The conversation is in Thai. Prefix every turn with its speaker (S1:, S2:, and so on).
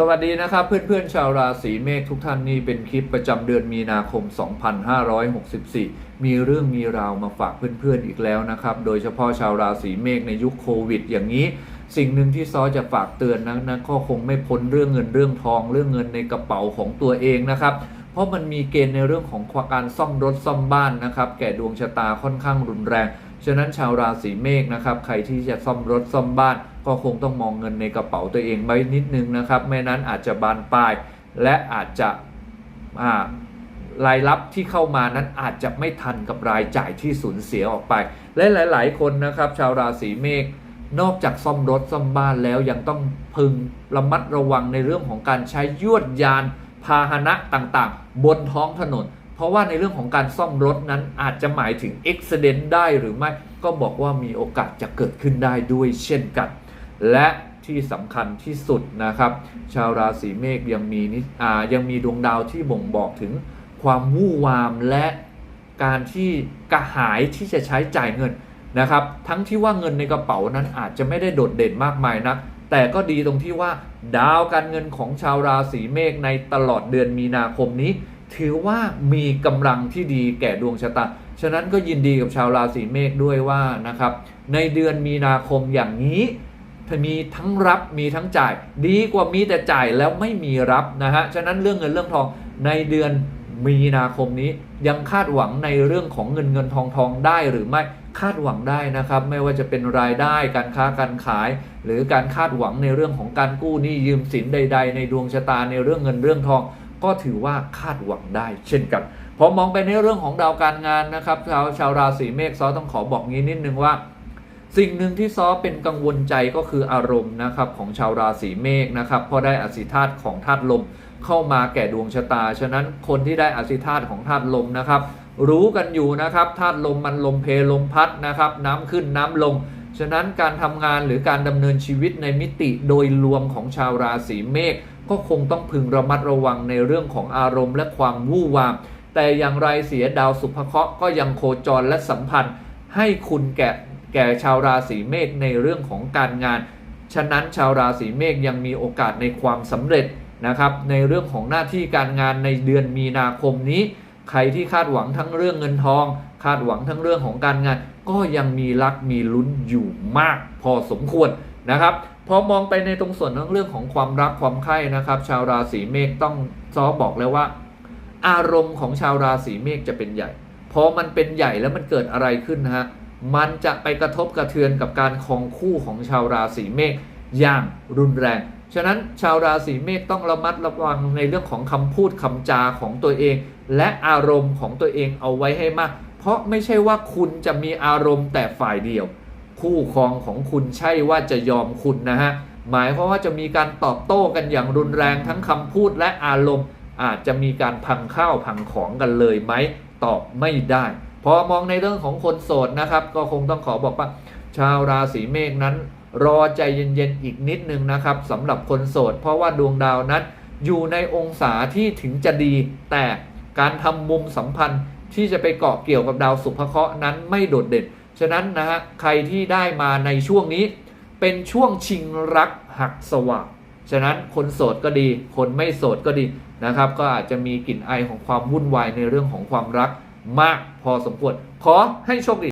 S1: สวัสดีนะครับเพื่อนๆชาวราศีเมษทุกท่านนี่เป็นคลิปประจำเดือนมีนาคม 2564 มีเรื่องมีราวมาฝากเพื่อนๆอีกแล้วนะครับ โดยเฉพาะชาวราศีเมษในยุคโควิด อย่างนี้ สิ่งหนึ่งที่ซอจะฝากเตือนนะนะก็คงไม่พ้นเรื่องเงินเรื่องทอง เรื่องเงินในกระเป๋าของตัวเองนะครับ เพราะมันมีเกณฑ์ในเรื่องของการซ่อมรถซ่อมบ้านนะครับแก่ดวงชะตาค่อนข้างรุนแรง ฉะนั้นชาวราศีเมษนะครับใครที่จะซ่อมรถซ่อมบ้าน ก็คงต้องมองเงินในกระเป๋าตัวเองไว้นิดนึงนะครับไม่นั้นอาจจะบานปลายและอาจจะรายรับที่เข้ามานั้นอาจจะไม่ทันกับรายจ่ายที่สูญเสียออกไป และหลาย ๆ คนนะครับชาวราศีเมษนอกจากซ่อมรถซ่อมบ้านแล้วยังต้องพึงระมัดระวังในเรื่องของการใช้ยวดยานพาหนะต่างๆ บนท้องถนน เพราะว่าในเรื่องของการซ่อมรถนั้นอาจจะหมายถึงอุบิเหตุได้หรือไม่ก็บอกว่ามีโอกาสจะเกิดขึ้นได้ด้วยเช่นกัน และที่สำคัญที่สุดนะครับ ชาวราศีเมษยังมีนิอ่ายังมีดวงดาวที่บ่งบอกถึงความวู่วามและการที่กระหายที่จะใช้จ่ายเงินนะครับ ทั้งที่ว่าเงินในกระเป๋านั้นอาจจะไม่ได้โดดเด่นมากมายนักแต่ก็ดีตรงที่ว่าดาวการเงินของชาวราศีเมษในตลอดเดือนมีนาคมนี้ ถือว่ามีกำลังที่ดีแก่ดวงชะตา ฉะนั้นก็ยินดีกับชาวราศีเมษด้วยว่านะครับ ในเดือนมีนาคมอย่างนี้ มีทั้งรับมีทั้งจ่าย ดีกว่ามีแต่จ่ายแล้วไม่มีรับนะฮะ ฉะนั้นเรื่องเงินเรื่องทองในเดือนมีนาคมนี้ยังคาดหวังในเรื่องของเงินเงินทองทองได้หรือไม่คาดหวังได้นะครับ ไม่ว่าจะเป็นรายได้การค้าการขาย หรือการคาดหวังในเรื่องของการกู้หนี้ยืมสินใด ๆ ในดวงชะตาในเรื่องเงินเรื่องทอง ก็ถือว่าคาดหวังได้ เช่นกันพอมองไปในเรื่องของดาวการงานนะครับชาวชาวราศีเมษซอต้องขอบอกงี้นิดนึงว่า สิ่งหนึ่งที่ซอเป็นกังวลใจก็คืออารมณ์นะครับของชาวราศีเมษนะครับเพราะได้อสิธาตของธาตุลมเข้ามาแก่ดวงชะตา ฉะนั้นคนที่ได้อสิธาตของธาตุลมนะครับ รู้กันอยู่นะครับธาตุลมมันลมเพลมพัดนะครับน้ำขึ้นน้ำลง ฉะนั้นการทำงานหรือการดำเนินชีวิตในมิติโดยรวมของชาวราศีเมษก็คงต้องพึงระมัดระวังในเรื่องของอารมณ์และความวู่วาม แต่อย่างไรเสียดาวสุภเคราะห์ก็ยังโคจรและสัมพันธ์ ให้คุณแก่ แก่ชาวราศีเมษในเรื่องของการงาน ฉะนั้นชาวราศีเมษยังมีโอกาสในความสำเร็จนะครับ ในเรื่องของหน้าที่การงานในเดือนมีนาคมนี้ ใครที่คาดหวังทั้งเรื่องเงินทอง คาดหวังทั้งเรื่องของการงาน ก็ยังมีรักมีลุ้นอยู่มากพอสมควรนะครับพอมองไปในตรงส่วนของเรื่องของความรักความใคร่นะครับ ชาวราศีเมษต้องซอบอกแล้วว่า อารมณ์ของชาวราศีเมษจะเป็นใหญ่พอมันเป็นใหญ่แล้วมันเกิดอะไรขึ้นนะฮะ มันจะไปกระทบกระเทือนกับการคองคู่ของชาวราศีเมษอย่างรุนแรง ฉะนั้นชาวราศีเมษต้องระมัดระวังในเรื่องของคำพูดคำจาของตัวเอง และอารมณ์ของตัวเองเอาไว้ให้มาก เพราะไม่ใช่ว่าคุณจะมีอารมณ์แต่ฝ่ายเดียว คู่ครองของคุณใช่ว่าจะยอมคุณนะฮะ หมายความว่าจะมีการตอบโต้กันอย่างรุนแรงทั้งคำพูดและอารมณ์ อาจจะมีการพังข้าวพังของกันเลยไหมตอบไม่ได้ พอมองในเรื่องของคนโสดนะครับ ก็คงต้องขอบอกว่า ชาวราศีเมษนั้น รอใจเย็นๆอีกนิดนึงนะครับสำหรับคนโสด เพราะว่าดวงดาวนั้น อยู่ในองศาที่ถึงจะดี แต่การทำมุมสัมพันธ์ที่จะไปเกาะเกี่ยวกับดาวสุภเคราะห์นั้นไม่โดดเด่น ฉะนั้นนะฮะใครที่ได้มาในช่วงนี้ เป็นช่วงชิงรักหักสว่างฉะนั้นคนโสดก็ดี คนไม่โสดก็ดีนะครับ ก็อาจจะมีกลิ่นไอของความวุ่นวายในเรื่องของความรัก มากพอสมควร ขอให้โชคดี